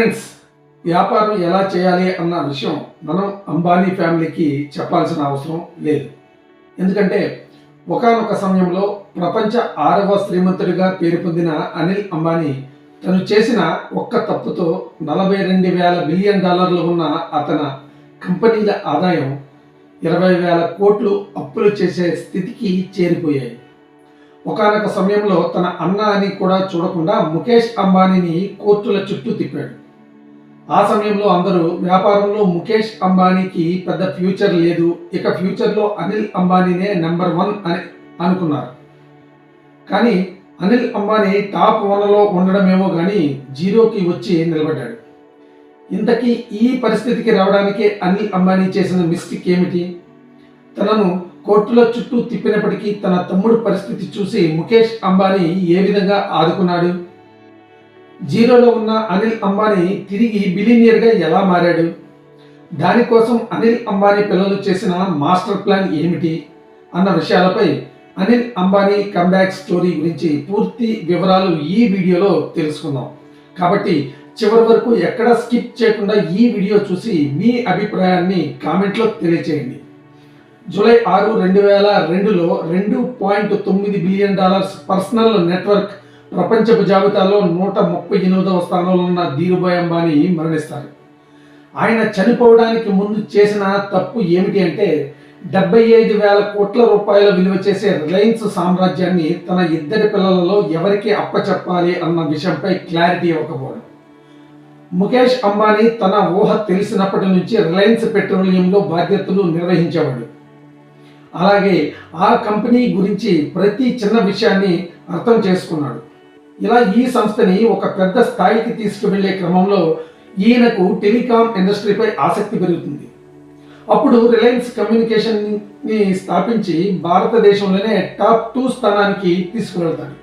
Friends వ్యాపారం ఎలా చేయాలి అన్న విషయం మనం అంబానీ ఫ్యామిలీకి చెప్పాల్సిన అవసరం లేదు. ఎందుకంటే ఒకానొక సమయంలో ప్రపంచ ఆరవ శ్రీమంతుడిగా పేరు పొందిన అనిల్ అంబానీ తను చేసిన ఒక్క తప్పుతో నలభై రెండు వేల బిలియన్ డాలర్లు ఉన్న అతని కంపెనీల ఆదాయం ఇరవై వేల కోట్లు అప్పులు చేసే స్థితికి చేరిపోయాయి. ఒకానొక సమయంలో తన అన్న అని కూడా చూడకుండా ముఖేష్ అంబానీని కోర్టుల చుట్టూ తిప్పాడు. ఆ సమయంలో అందరూ వ్యాపారంలో ముఖేష్ అంబానీకి పెద్ద ఫ్యూచర్ లేదు. ఇక ఫ్యూచర్లో అనిల్ అంబానీనే నెంబర్ వన్ అని అనుకున్నారు. కానీ అనిల్ అంబానీ టాప్ వన్లో ఉండడమేమో కానీ జీరోకి వచ్చి నిలబడ్డాడు. ఇంతకీ ఈ పరిస్థితికి రావడానికి అనిల్ అంబానీ చేసిన మిస్టేక్ ఏమిటి? తనను కోర్టుల చుట్టూ తిప్పినప్పటికీ తన తమ్ముడు పరిస్థితి చూసి ముఖేష్ అంబానీ ఏ విధంగా ఆదుకున్నాడు? జీరోలో ఉన్న అనిల్ అంబానీ తిరిగి బిలీనియర్గా ఎలా మారాడు? దానికోసం అనిల్ అంబానీ పిల్లలు చేసిన మాస్టర్ ప్లాన్ ఏమిటి? అన్న విషయాలపై అనిల్ అంబానీ కంబ్యాక్ స్టోరీ గురించి పూర్తి వివరాలు ఈ వీడియోలో తెలుసుకుందాం. కాబట్టి చివరి వరకు ఎక్కడ స్కిప్ చేయకుండా ఈ వీడియో చూసి మీ అభిప్రాయాన్ని కామెంట్లో తెలియచేయండి. జూలై ఆరు రెండు వేల రెండులో రెండు పాయింట్ తొమ్మిది బిలియన్ డాలర్స్ పర్సనల్ నెట్వర్క్ ప్రపంచపు జాబితాలో నూట ముప్పై ఎనిమిదవ స్థానంలో ఉన్న ధీరుభాయ్ అంబానీ మరణిస్తారు. ఆయన చనిపోవడానికి ముందు చేసిన తప్పు ఏమిటి అంటే డెబ్బై ఐదు వేల కోట్ల రూపాయల విలువ చేసే రిలయన్స్ సామ్రాజ్యాన్ని తన ఇద్దరి పిల్లలలో ఎవరికి అప్పచెప్పాలి అన్న విషయంపై క్లారిటీ ఇవ్వకపోవడం. ముఖేష్ అంబానీ తన ఊహ తెలిసినప్పటి నుంచి రిలయన్స్ పెట్రోలియంలో బాధ్యతలు నిర్వహించేవాడు. అలాగే ఆ కంపెనీ గురించి ప్రతి చిన్న విషయాన్ని అర్థం చేసుకున్నాడు. ఇలా ఈ సంస్థని ఒక పెద్ద స్థాయికి తీసుకువెళ్ళే క్రమంలో ఈయనకు టెలికాం ఇండస్ట్రీపై ఆసక్తి పెరుగుతుంది. అప్పుడు రిలయన్స్ కమ్యూనికేషన్ని స్థాపించి భారతదేశంలోనే టాప్ టూ స్థానానికి తీసుకువెళ్తాడు.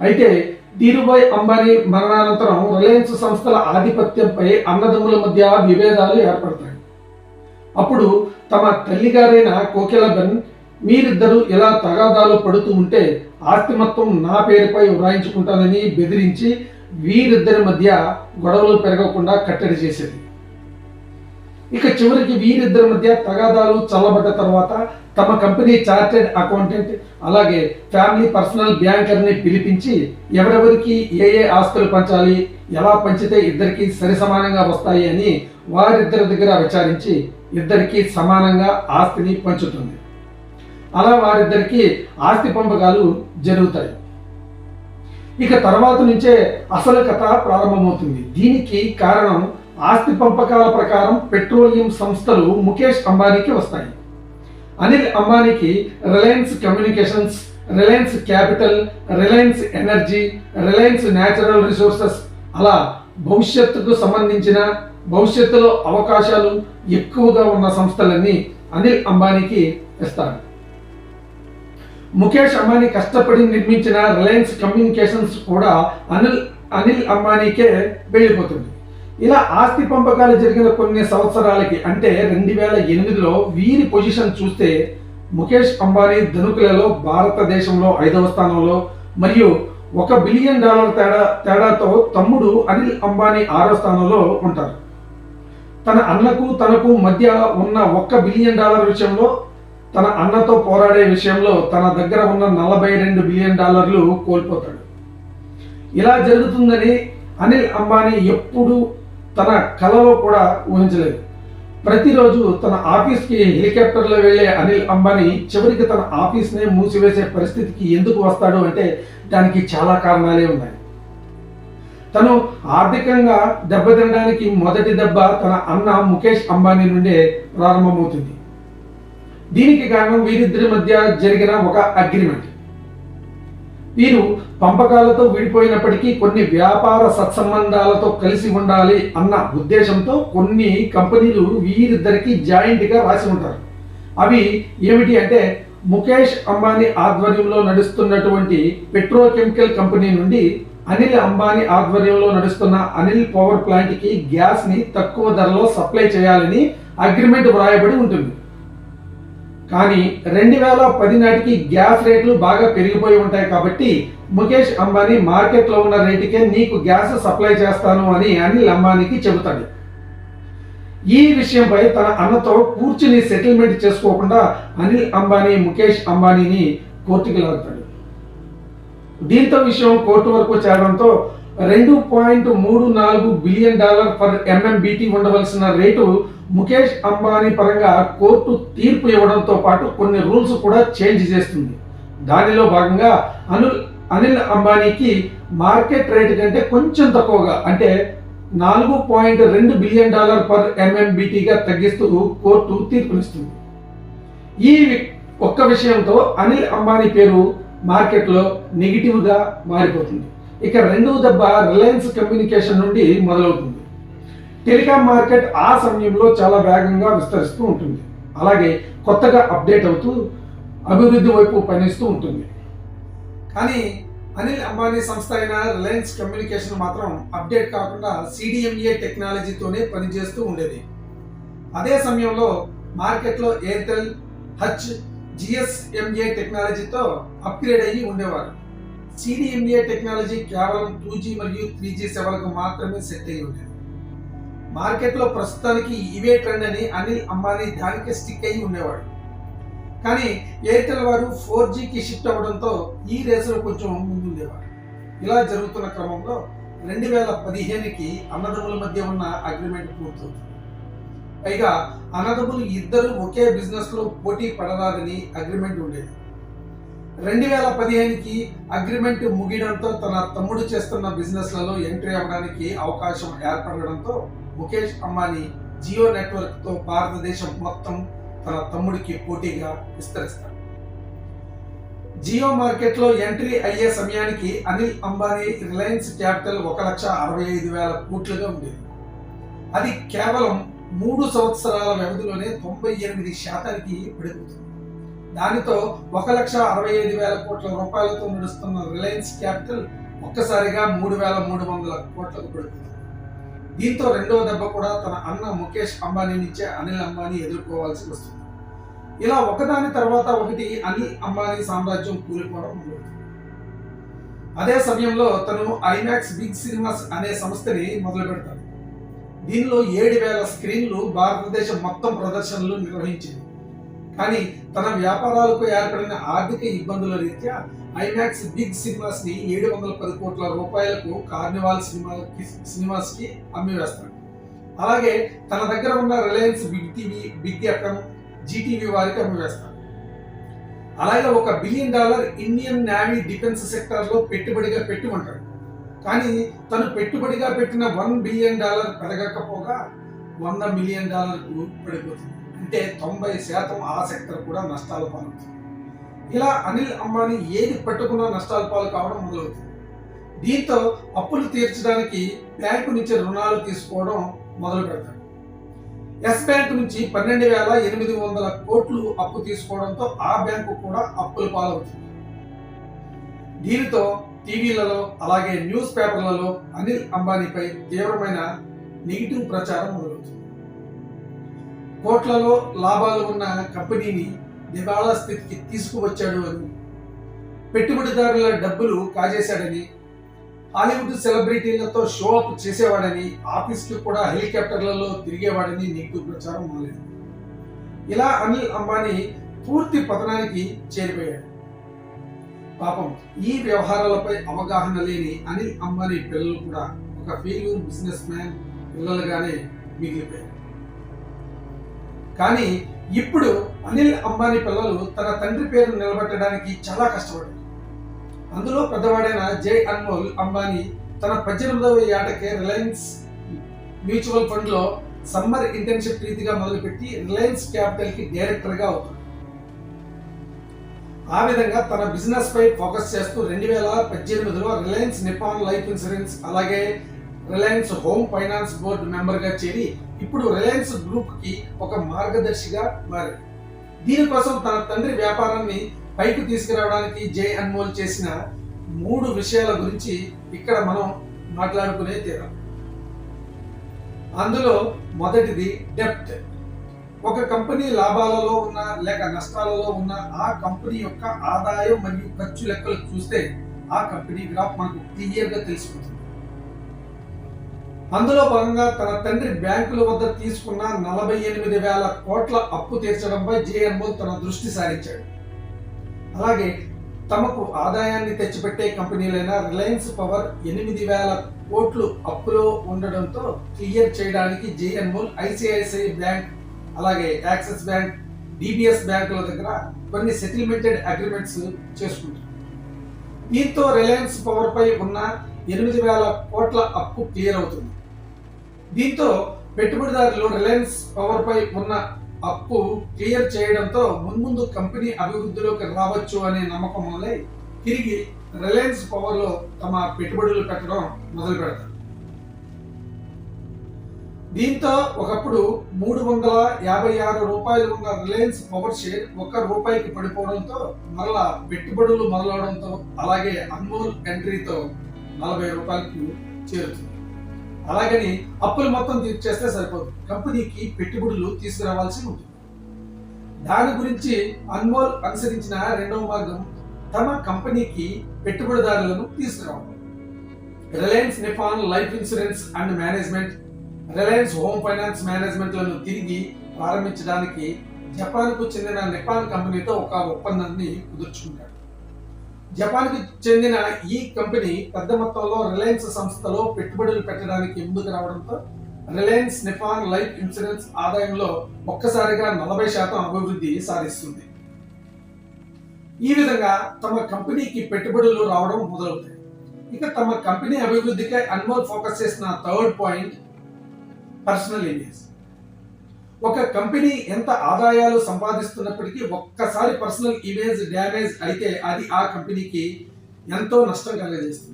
అయితే ధీరుభాయ్ అంబానీ మరణానంతరం రిలయన్స్ సంస్థల ఆధిపత్యంపై అన్నదమ్ముల మధ్య విభేదాలు ఏర్పడతాయి. అప్పుడు తమ తల్లిగారైన కోకిలబెన్ మీరిద్దరూ ఇలా తగాదాలు పడుతూ ఉంటే ఆస్తి మొత్తం నా పేరుపై వ్రాయించుకుంటానని బెదిరించి వీరిద్దరి మధ్య గొడవలు పెరగకుండా కట్టడి చేసేది. ఇక చివరికి వీరిద్దరి మధ్య తగాదాలు చల్లబడ్డ తర్వాత తమ కంపెనీ చార్టెడ్ అకౌంటెంట్ అలాగే ఫ్యామిలీ పర్సనల్ బ్యాంకర్ని పిలిపించి ఎవరెవరికి ఏ ఏ ఆస్తులు పంచాలి ఎలా పంచితే ఇద్దరికి సరి సమానంగా వస్తాయి అని వారిద్దరి దగ్గర విచారించి ఇద్దరికి సమానంగా ఆస్తిని పంచుతుంది. అలా వారిద్దరికి ఆస్తి పంపకాలు జరుగుతాయి. ఇక తర్వాత నుంచే అసలు కథ ప్రారంభమవుతుంది. దీనికి కారణం ఆస్తి పంపకాల ప్రకారం పెట్రోలియం సంస్థలు ముఖేష్ అంబానీకి వస్తాయి. Anil అంబానీకి Reliance Communications Reliance Capital Reliance Energy Reliance Natural Resources అలా భవిష్యత్తుకు సంబంధించిన భవిష్యత్తులో అవకాశాలు ఎక్కువగా ఉన్న సంస్థలన్నీ అనిల్ అంబానీకి ఇస్తారు. ముఖేష్ అంబానీ కష్టపడి నిర్మించిన రిలయన్స్ కమ్యూనికేషన్స్ కూడా అనిల్ అనిల్ అంబానీకే వెళ్ళిపోతుంది. ఇలా ఆస్తి పంపకాలు జరిగిన కొన్ని సంవత్సరాలకి అంటే రెండు వేల ఎనిమిదిలో వీరి పొజిషన్ చూస్తే ముఖేష్ అంబానీ ధనుకులలో భారతదేశంలో ఐదవ స్థానంలో మరియు ఒక బిలియన్ డాలర్ తేడా తేడాతో తమ్ముడు అనిల్ అంబానీ ఆరో స్థానంలో ఉంటారు. తన అన్నకు తనకు మధ్య ఉన్న ఒక్క బిలియన్ డాలర్ విషయంలో తన అన్నతో పోరాడే విషయంలో తన దగ్గర ఉన్న నలభై రెండు బిలియన్ డాలర్లు కోల్పోతాడు. ఇలా జరుగుతుందని అనిల్ అంబానీ ఎప్పుడు తన కలలో కూడా ఊహించలేదు. ప్రతిరోజు తన ఆఫీస్కి హెలికాప్టర్లో వెళ్ళే అనిల్ అంబానీ చివరికి తన ఆఫీస్నే మూసివేసే పరిస్థితికి ఎందుకు వస్తాడు అంటే దానికి చాలా కారణాలే ఉన్నాయి. తను ఆర్థికంగా దెబ్బతినడానికి మొదటి దెబ్బ తన అన్న ముఖేష్ అంబానీ నుండే ప్రారంభమవుతుంది. దీనికి కారణం వీరిద్దరి మధ్య జరిగిన ఒక అగ్రిమెంట్ వీరు పంపకాలతో విడిపోయినప్పటికీ కొన్ని వ్యాపార సత్సంబంధాలతో కలిసి ఉండాలి అన్న ఉద్దేశంతో కొన్ని కంపెనీలు వీరిద్దరికి జాయింట్గా రాసి ఉంటారు. అవి ఏమిటి అంటే ముఖేష్ అంబానీ ఆధ్వర్యంలో నడుస్తున్నటువంటి పెట్రోకెమికల్ కంపెనీ నుండి అనిల్ అంబానీ ఆధ్వర్యంలో నడుస్తున్న అనిల్ పవర్ ప్లాంట్కి గ్యాస్ని తక్కువ ధరలో సప్లై చేయాలని అగ్రిమెంట్ వ్రాయబడి ఉంటుంది. కానీ రెండు వేల పది నాటికి గ్యాస్ రేట్లు బాగా పెరిగిపోయి ఉంటాయి కాబట్టి ముఖేష్ అంబానీ మార్కెట్లో ఉన్న రేటుకే నీకు గ్యాస్ సప్లై చేస్తాను అని అనిల్ అంబానీకి చెబుతాడు. ఈ విషయంపై తన అన్నతో కూర్చుని సెటిల్మెంట్ చేసుకోకుండా అనిల్ అంబానీ ముఖేష్ అంబానీని కోర్టుకి లాగుతాడు. దీంతో విషయం కోర్టు వరకు చేరడంతో రెండు పాయింట్ మూడు నాలుగు బిలియన్ డాలర్ పర్ ఎంఎంబిటి ఉండవలసిన రేటు ముఖేష్ అంబానీ పరంగా కోర్టు తీర్పు ఇవ్వడంతో పాటు కొన్ని రూల్స్ కూడా చేంజ్ చేస్తుంది. దానిలో భాగంగా అనిల్ అనిల్ అంబానీకి మార్కెట్ రేట్ కంటే కొంచెం తక్కువగా అంటే నాలుగు పాయింట్ రెండు బిలియన్ డాలర్ పర్ ఎంఎంబిటిగా తగ్గిస్తూ కోర్టు తీర్పునిస్తుంది. ఈ ఒక్క విషయంతో అనిల్ అంబానీ పేరు మార్కెట్లో నెగిటివ్గా మారిపోతుంది. ఇక రెండవ దెబ్బ రిలయన్స్ కమ్యూనికేషన్ నుండి మొదలవుతుంది. టెలికాం మార్కెట్ ఆ సమయంలో చాలా వేగంగా విస్తరిస్తూ ఉంటుంది. అలాగే కొత్తగా అప్డేట్ అవుతూ అభివృద్ధి వైపు పయనిస్తూ ఉంటుంది. కానీ అనిల్ అంబానీ సంస్థ అయిన రిలయన్స్ కమ్యూనికేషన్ మాత్రం అప్డేట్ కాకుండా సిడిఎంఏ టెక్నాలజీతోనే పనిచేస్తూ ఉండేది. అదే సమయంలో మార్కెట్లో ఎయిర్టెల్ హచ్ జిఎస్ఎంఏ టెక్నాలజీతో అప్గ్రేడ్ అయ్యి ఉండేవారు. సిడిఎంఏ టెక్నాలజీ కేవలం టూ జీ మరియు త్రీ జీ సేవలకు మాత్రమే సెట్ అయి ఉండేది. మార్కెట్లో ప్రస్తుతానికి ఇవే ట్రెండ్ అని అనిల్ అంబానీ దానికే స్టిక్ అయి ఉండేవాడు. కానీ ఎయిర్టెల్ వారు ఫోర్ జీకి షిఫ్ట్ అవ్వడంతో ఈ రేసులో కొంచెం ముందుండేవారు. ఇలా జరుగుతున్న క్రమంలో రెండు వేల పదిహేనుకి అన్నదమ్ముల మధ్య ఉన్న అగ్రిమెంట్ పూర్తవుతుంది. పైగా అన్నదమ్ములు ఇద్దరు ఒకే బిజినెస్లో పోటీ పడరాదని అగ్రిమెంట్ ఉండేది. రెండు వేల పదిహేనుకి అగ్రిమెంట్ ముగియడంతో తన తమ్ముడు చేస్తున్న బిజినెస్లలో ఎంట్రీ అవ్వడానికి అవకాశం ఏర్పడడంతో ముఖేష్ అంబానీ జియో నెట్వర్క్తో భారతదేశం మొత్తం తన తమ్ముడికి పోటీగా విస్తరిస్తాడు జియో మార్కెట్లో ఎంట్రీ అయ్యే సమయానికి అనిల్ అంబానీ రిలయన్స్ క్యాపిటల్ ఒక లక్ష అరవై ఐదు వేల కోట్లుగా ఉండేది. అది కేవలం మూడు సంవత్సరాల వ్యవధిలోనే తొంభై ఎనిమిది శాతానికి పెరుగుతుంది దానితో ఒక లక్ష అరవై ఐదు వేల కోట్ల రూపాయలతో నడుస్తున్న రిలయన్స్ క్యాపిటల్ ఒక్కసారిగా మూడు వేల మూడు వందల కోట్లకు పడిపోతుంది దీంతో రెండవ దెబ్బ కూడా తన అన్న ముఖేష్ అంబానీ నుంచే అనిల్ అంబానీ ఎదుర్కోవాల్సి వస్తుంది. ఇలా ఒకదాని తర్వాత ఒకటి అనిల్ అంబానీ సామ్రాజ్యం కూలిపోవడం అదే సమయంలో తను ఐమాక్స్ బిగ్ సినిమాస్ అనే సంస్థని మొదలు పెడతాడు దీనిలో ఏడు వేల స్క్రీన్లు భారతదేశం మొత్తం ప్రదర్శనలు నిర్వహించింది. కానీ తన వ్యాపారాలకు ఏర్పడిన ఆర్థిక ఇబ్బందుల రీత్యా ఐమాక్స్ బిగ్ సినిమాస్ని ఏడు వందల పది కోట్ల రూపాయలకు కార్నివాల్ సినిమాకి సినిమాస్కి అమ్మివేస్తాడు. అలాగే తన దగ్గర ఉన్న Reliance Big TV Big FM Zee TV వారికి అమ్మివేస్తాడు. అలాగే ఒక billion dollar Indian Navy defence సెక్టర్లో పెట్టుబడిగా పెట్టి ఉంటాడు కానీ తను పెట్టుబడిగా పెట్టిన వన్ బిలియన్ డాలర్ పెరగకపోగా వంద మిలియన్ డాలర్కు పడిపోతుంది. అంటే తొంభై శాతం ఆ సెక్టర్ కూడా నష్టాల పాలవుతుంది. ఇలా అనిల్ అంబానీ ఏది పట్టుకున్నా నష్టాల పాలు కావడం మొదలవుతుంది. దీంతో అప్పులు తీర్చడానికి బ్యాంకు నుంచి రుణాలు తీసుకోవడం మొదలు పెడతాడు. ఎస్ బ్యాంక్ నుంచి పన్నెండు వేల ఎనిమిది వందల కోట్లు అప్పు తీసుకోవడంతో ఆ బ్యాంకు కూడా అప్పుల పాలవుతుంది. దీనితో టీవీలలో అలాగే న్యూస్ పేపర్లలో అనిల్ అంబానీపై తీవ్రమైన నెగిటివ్ ప్రచారం మొదలవుతుంది. కోట్లలో లాభాలు ఉన్న కంపెనీని దివాళా స్థితికి తీసుకువచ్చాడు అని. పెట్టుబడిదారుల డబ్బులు కాజేశాడని హాలీవుడ్ సెలబ్రిటీలతో షో అప్ చేసేవాడని ఆఫీస్కి కూడా హెలికాప్టర్లలో తిరిగేవాడని నీకు ప్రచారం మొదలైంది ఇలా అనిల్ అంబానీ పూర్తి పతనానికి చేరిపోయాడు. పాపం ఈ వ్యవహారాలపై అవగాహన లేని అనిల్ అంబానీ పిల్లలు కూడా ఒక ఫెయిల్యూర్ బిజినెస్ మ్యాన్ పిల్లలుగానే మిగిలిపోయారు. కానీ ఇప్పుడు అనిల్ అంబానీ పిల్లలు తన తండ్రి పేరు నిలబెట్టడానికి చాలా కష్టపడ్డారు. అందులో పెద్దవాడైన జై అన్మోల్ అంబానీ తన పద్దెనిమిదవ ఏటకే రిలయన్స్ మ్యూచువల్ ఫండ్లో సమ్మర్ ఇంటర్న్షిప్ రీతిగా మొదలుపెట్టి రిలయన్స్ క్యాపిటల్కి డైరెక్టర్గా అవుతాడు ఆ విధంగా తన బిజినెస్ పై ఫోకస్ చేస్తూ రెండు వేల పద్దెనిమిదిలో రిలయన్స్ నిపాన్ లైఫ్ ఇన్సూరెన్స్ అలాగే రిలయన్స్ హోమ్ ఫైనాన్స్ బోర్డు మెంబర్గా చేరి ఇప్పుడు రిలయన్స్ గ్రూప్కి ఒక మార్గదర్శిగా మారింది దీనికోసం తన తండ్రి వ్యాపారాన్ని పైకి తీసుకురావడానికి జై అన్మోల్ చేసిన మూడు విషయాల గురించి ఇక్కడ మనం మాట్లాడుకునే తీరం. అందులో మొదటిది డెప్త్. ఒక కంపెనీ లాభాలలో ఉన్న లేక నష్టాలలో ఉన్న ఆ కంపెనీ యొక్క ఆదాయం మరియు ఖర్చు లెక్కలు చూస్తే ఆ కంపెనీ గ్రాఫ్ మనకు క్లియర్గా తెలిసిపోతుంది. అందులో భాగంగా తన తండ్రి బ్యాంకుల వద్ద తీసుకున్న నలభై ఎనిమిది వేల కోట్ల అప్పు తీర్చడంపై జేఎన్ఓ తన దృష్టి సారించాడు. అలాగే తమకు ఆదాయాన్ని తెచ్చిపెట్టే కంపెనీలైన రిలయన్స్ పవర్ ఎనిమిది వేల కోట్లు అప్పులో ఉండడంతో క్లియర్ చేయడానికి జేఎన్ఓల్ ఐసిఐసిఐ బ్యాంక్ అలాగే యాక్సిస్ బ్యాంక్ డిబిఎస్ బ్యాంకుల దగ్గర కొన్ని సెటిల్మెంటెడ్ అగ్రిమెంట్స్ చేసుకుంటారు. దీంతో రిలయన్స్ పవర్ పై ఉన్న ఎనిమిది వేల కోట్ల అప్పు క్లియర్ అవుతుంది. దీంతో పెట్టుబడిదారులు రిలయన్స్ పవర్ పై ఉన్న అప్పు క్లియర్ చేయడంతో మున్ముందు కంపెనీ అభివృద్ధిలోకి రావచ్చు అనే నమ్మకం వల్లే తిరిగి రిలయన్స్ పవర్లో తమ పెట్టుబడులు పెట్టడం మొదలు పెడతారు. దీంతో ఒకప్పుడు మూడు వందల యాభై ఆరు రూపాయలు ఉన్న రిలయన్స్ పవర్ షేర్ ఒక్క రూపాయికి పడిపోవడంతో మరలా పెట్టుబడులు మొదలవడంతో అలాగే అన్మోల్ ఎంట్రీతో నలభై రూపాయలకు చేరుతుంది. అలాగని అప్పులు మొత్తం తీర్చేస్తే సరిపోదు. కంపెనీకి పెట్టుబడులు తీసుకురావాల్సి ఉంటుంది. దాని గురించి అన్మోల్ అనుసరించిన రెండవ మార్గం తమ కంపెనీకి పెట్టుబడిదారులను తీసుకురావడం. Reliance Nippon life insurance and management Reliance home finance మేనేజ్మెంట్లను తిరిగి ప్రారంభించడానికి జపాన్కు చెందిన నిపాన్ కంపెనీతో ఒక ఒప్పందాన్ని కుదుర్చుకుంటాడు జపాన్కి చెందిన ఈ కంపెనీ పెద్ద మొత్తంలో రిలయన్స్ సంస్థలో పెట్టుబడులు పెట్టడానికి ముందుకు రావడంతో రిలయన్స్ నిఫాన్ లైఫ్ ఇన్సూరెన్స్ ఆదాయంలో ఒక్కసారిగా నలభై శాతం అభివృద్ధి సాధిస్తుంది. ఈ విధంగా తమ కంపెనీకి పెట్టుబడులు రావడం మొదలవుతాయి. ఇక తమ కంపెనీ అభివృద్ధికై అన్మోల్ ఫోకస్ చేసిన థర్డ్ పాయింట్ పర్సనల్ ఇమేజ్ ఒక కంపెనీ ఎంత ఆదాయాలు సంపాదిస్తున్నప్పటికీ ఒక్కసారి పర్సనల్ ఇమేజ్ డ్యామేజ్ అయితే అది ఆ కంపెనీకి ఎంతో నష్టం కలగజేస్తుంది.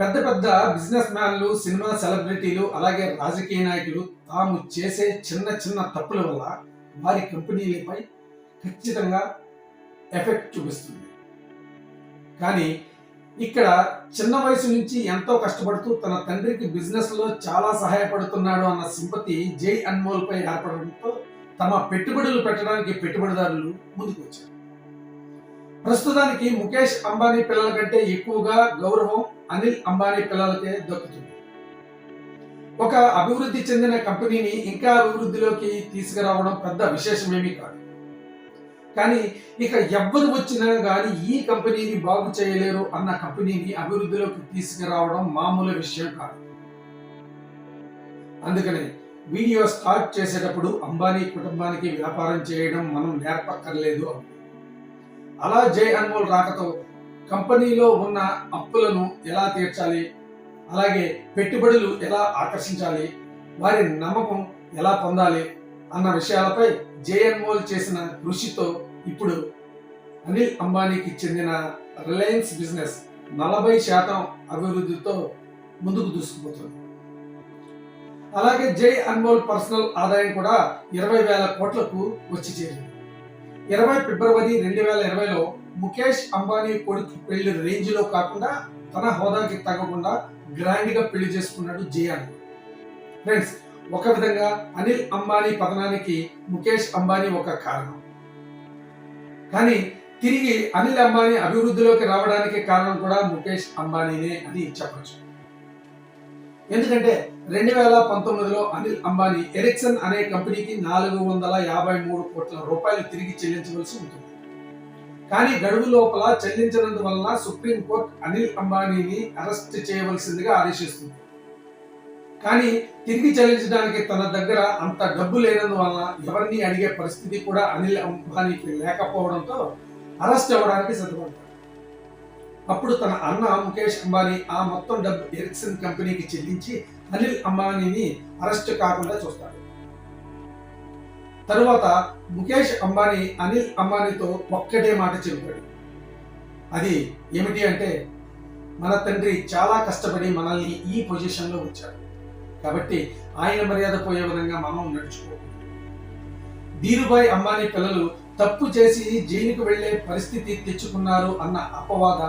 పెద్ద పెద్ద బిజినెస్ మ్యాన్లు సినిమా సెలబ్రిటీలు అలాగే రాజకీయ నాయకులు తాము చేసే చిన్న చిన్న తప్పుల వల్ల వారి కంపెనీలపై ఖచ్చితంగా ఎఫెక్ట్ చూపిస్తుంది. కానీ ఇక్కడ చిన్న వయసు నుంచి ఎంతో కష్టపడుతూ తన తండ్రికి బిజినెస్లో చాలా సహాయపడుతున్నాడు అన్న సింపతి జై అన్మోల్ పై ఏర్పడడంతో తమ పెట్టుబడులు పెట్టడానికి పెట్టుబడిదారులు ముందుకు వచ్చారు. ప్రస్తుతానికి ముఖేష్ అంబానీ పిల్లల కంటే ఎక్కువగా గౌరవం అనిల్ అంబానీ పిల్లలకే దక్కుతుంది. ఒక అభివృద్ధి చెందిన కంపెనీని ఇంకా అభివృద్ధిలోకి తీసుకురావడం పెద్ద విశేషమేమీ కాదు. కానీ ఇక ఎవ్వరు వచ్చినా కానీ ఈ కంపెనీని బాగు చేయలేరు అన్న కంపెనీని అభివృద్ధిలోకి తీసుకురావడం మామూలు విషయం కాదు. అందుకని వీడియో స్టార్ట్ చేసేటప్పుడు అంబానీ కుటుంబానికి వ్యాపారం చేయడం మనం నేర్పక్కర్లేదు అలా జై అన్మోల్ రాకతో కంపెనీలో ఉన్న అప్పులను ఎలా తీర్చాలి? అలాగే పెట్టుబడులు ఎలా ఆకర్షించాలి? వారి నమ్మకం ఎలా పొందాలి? అన్న విషయాలపై జేఎన్మోల్ చేసిన కృషితో ఇప్పుడు అనిల్ అంబానీకి చెందిన రిలయన్స్ బిజినెస్ నలభై శాతం అభివృద్ధితో ముందుకు దూసుకుపోతుంది. అలాగే జై అన్మోల్ పర్సనల్ ఆదాయం కూడా ఇరవై వేల కోట్లకు వచ్చి చేరింది. ఇరవై ఫిబ్రవరి రెండు వేల ఇరవైలో ముఖేష్ అంబానీ కొడుకు పెళ్ళి రేంజ్లో కాకుండా తన హోదాకి తగ్గకుండా గ్రాండ్గా పెళ్ళి చేసుకున్నాడు జై అన్మోల్ ఫ్రెండ్స్ ఒక విధంగా అనిల్ అంబానీ పతనానికి ముఖేష్ అంబానీ ఒక కారణం. కానీ తిరిగి అనిల్ అంబానీ అభివృద్ధిలోకి రావడానికి కారణం కూడా ముఖేష్ అంబానీనే అని చెప్పచ్చు. ఎందుకంటే రెండు వేల పంతొమ్మిదిలో అనిల్ అంబానీ ఎరిక్సన్ అనే కంపెనీకి నాలుగు వందల యాభై మూడు కోట్ల రూపాయలు తిరిగి చెల్లించవలసి ఉంటుంది. కానీ గడువు లోపల చెల్లించినందువలన సుప్రీంకోర్టు అనిల్ అంబానీని అరెస్ట్ చేయవలసిందిగా ఆదేశిస్తుంది. కానీ తిరిగి చెల్లించడానికి తన దగ్గర అంత డబ్బు లేనందువలన ఎవరిని అడిగే పరిస్థితి కూడా అనిల్ అంబానీకి లేకపోవడంతో అరెస్ట్ అవ్వడానికి సిద్ధపడతాడు అప్పుడు తన అన్న ముఖేష్ అంబానీ ఆ మొత్తం డబ్బు ఎరిక్సన్ కంపెనీకి చెల్లించి అనిల్ అంబానీని అరెస్ట్ కాకుండా చూస్తాడు. తరువాత ముఖేష్ అంబానీ అనిల్ అంబానీతో ఒక్కటే మాట చెబుతాడు. అది ఏమిటి అంటే మన తండ్రి చాలా కష్టపడి మనల్ని ఈ పొజిషన్లో ఉంచాడు. కాబట్టి ఆయన మర్యాద పోయే విధంగా మనం నడుచుకోకూడదు ధీరుభాయ్ అంబానీ పిల్లలు తప్పు చేసి జైలుకు వెళ్ళే పరిస్థితి తెచ్చుకున్నారు అన్న అపవాద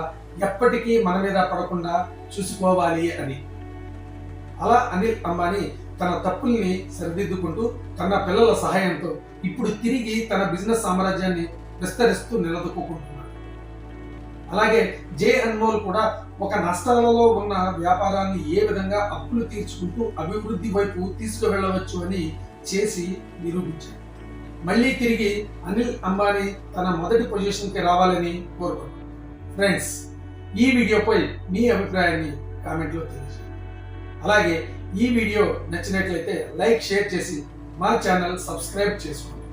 ఎప్పటికీ మన మీద పడకుండా చూసుకోవాలి అని. అలా అనిల్ అంబానీ తన తప్పుల్ని సరిదిద్దుకుంటూ తన పిల్లల సహాయంతో ఇప్పుడు తిరిగి తన బిజినెస్ సామ్రాజ్యాన్ని విస్తరిస్తూ నిలదొక్కుంటుంది అలాగే జే అన్మోల్ కూడా ఒక నష్టాలలో ఉన్న వ్యాపారాన్ని ఏ విధంగా అప్పులు తీర్చుకుంటూ అభివృద్ధి వైపు తీసుకువెళ్ళవచ్చు అని చేసి నిరూపించాడు మళ్ళీ తిరిగి అనిల్ అంబానీ తన మొదటి పొజిషన్కి రావాలని కోరుకుంటున్నాను ఫ్రెండ్స్ ఈ వీడియోపై మీ అభిప్రాయాన్ని కామెంట్లో తెలియజేయండి. అలాగే ఈ వీడియో నచ్చినట్లయితే లైక్ షేర్ చేసి మా ఛానల్ సబ్స్క్రైబ్ చేసుకోండి.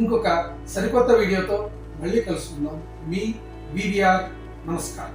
ఇంకొక సరికొత్త వీడియోతో మళ్ళీ కలుసుకుందాం. మీ వివిఆర్ नमस्कार